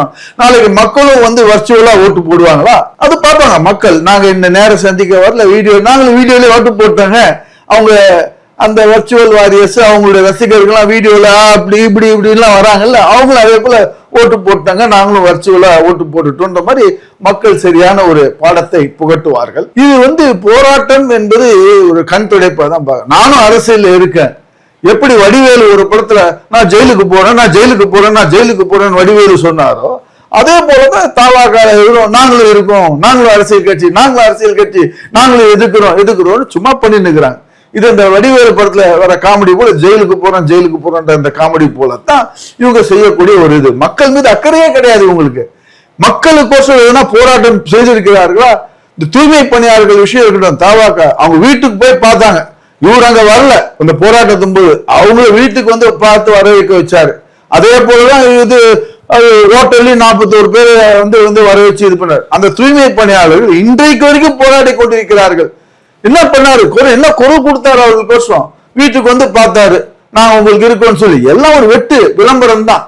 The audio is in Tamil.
போடுறாங்க நாளைக்கு மக்களும் வந்து வர்ச்சுவலா ஓட்டு போடுவாங்களா? அது பார்ப்பாங்க மக்கள். நாங்க இந்த நேரம் சந்திக்க வரல வீடியோ நாங்களும் வீடியோலேயே ஓட்டு போட்டாங்க. அவங்க அந்த வர்ச்சுவல் வாரியர்ஸ் அவங்களுடைய ரசிகர்கள்லாம் வீடியோல அப்படி இப்படி இப்படிலாம் வராங்கல்ல அவங்களும் அதே போல ஓட்டு போட்டாங்க. நாங்களும் வர்ச்சுவலா ஓட்டு போட்டுட்டோன்ற மாதிரி மக்கள் சரியான ஒரு பாடத்தை புகட்டுவார்கள். இது வந்து போராட்டம் என்பது ஒரு கண் துடைப்பா தான் பார்க்க நானும் அரசியலில் இருக்கேன். எப்படி வடிவேலு ஒரு படத்துல நான் ஜெயிலுக்கு போறேன் நான் ஜெயிலுக்கு போறேன் நான் ஜெயிலுக்கு போறேன்னு வடிவேலு சொன்னாரோ அதே போலதான் தாவாக்கால இருக்கிறோம் நாங்களும் இருக்கோம் நாங்களும் அரசியல் கட்சி நாங்களும் அரசியல் கட்சி நாங்களும் எதுக்குறோம் எதுக்குறோம்னு சும்மா பண்ணி நிற்கிறாங்க இது இந்த வடிவேலு படத்துல வர காமெடி போல ஜெயிலுக்கு போறோம் ஜெயிலுக்கு போறோன்ற இந்த காமெடி போலத்தான் இவங்க செய்யக்கூடிய ஒரு இது. மக்கள் மீது அக்கறையே கிடையாது இவங்களுக்கு. மக்களுக்கோசம் எதனா போராட்டம் செய்திருக்கிறார்களா? இந்த தூய்மை பணியாளர்கள் விஷயம் இருக்கட்டும் தாவாக்கா அவங்க வீட்டுக்கு போய் பார்த்தாங்க. இவர் அங்க வரல. இந்த போராட்டத்தும் போது அவங்க வீட்டுக்கு வந்து பார்த்து வரவேற்க வச்சாரு. அதே போலதான் இது ஹோட்டல்லையும் நாற்பத்தோரு பேர் வந்து வந்து வர இது பண்ணாரு. அந்த தூய்மை பணியாளர்கள் இன்றைக்கு வரைக்கும் போராடி கொண்டிருக்கிறார்கள். என்ன பண்ணாரு? குறை என்ன குரல் கொடுத்தாரு அவர்களுக்கோசம் வீட்டுக்கு வந்து பார்த்தாரு. நான் உங்களுக்கு இருக்கோன்னு சொல்லி. எல்லாம் ஒரு வெட்டு விளம்பரம் தான்